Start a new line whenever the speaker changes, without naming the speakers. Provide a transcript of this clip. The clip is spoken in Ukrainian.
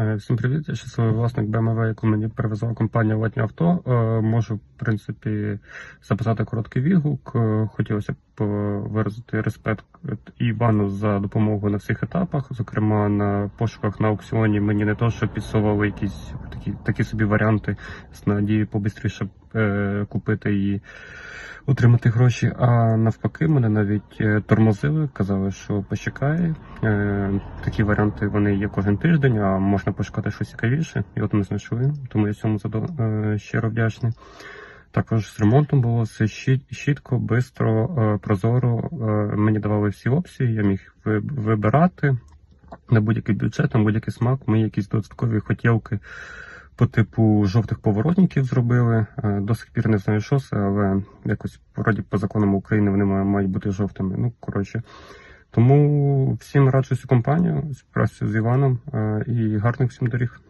Е, Всім привіт, я щасливий власник BMW, яку мені привезла компанія Летнє Авто. Е, Можу, в принципі, записати короткий відгук. Е, Хотілося б виразити респект Івану за допомогу на всіх етапах. Зокрема, на пошуках на аукціоні мені не то, що підсовували якісь такі, такі собі варіанти з надією побистріше е, купити і отримати гроші. А навпаки, мене навіть е, тормозили, казали, що почекає. Е, Такі варіанти вони є кожен тиждень, а можна пошукати щось цікавіше. І от ми знайшли, тому я цьому задо- е, щиро вдячний. Також з ремонтом було все чітко, бистро, е, прозоро. Е, Мені давали всі опції, я міг вибирати на будь-який бюджет, на будь-який смак. Ми якісь додаткові хотілки по типу жовтих поворотників зробили. Е, До сих пір не знаю, що це, але якось вроді по законам України вони мають бути жовтими. Ну, коротше. Тому всім раджу цю компанію, співпрацю з Іваном е, і гарних всім доріг.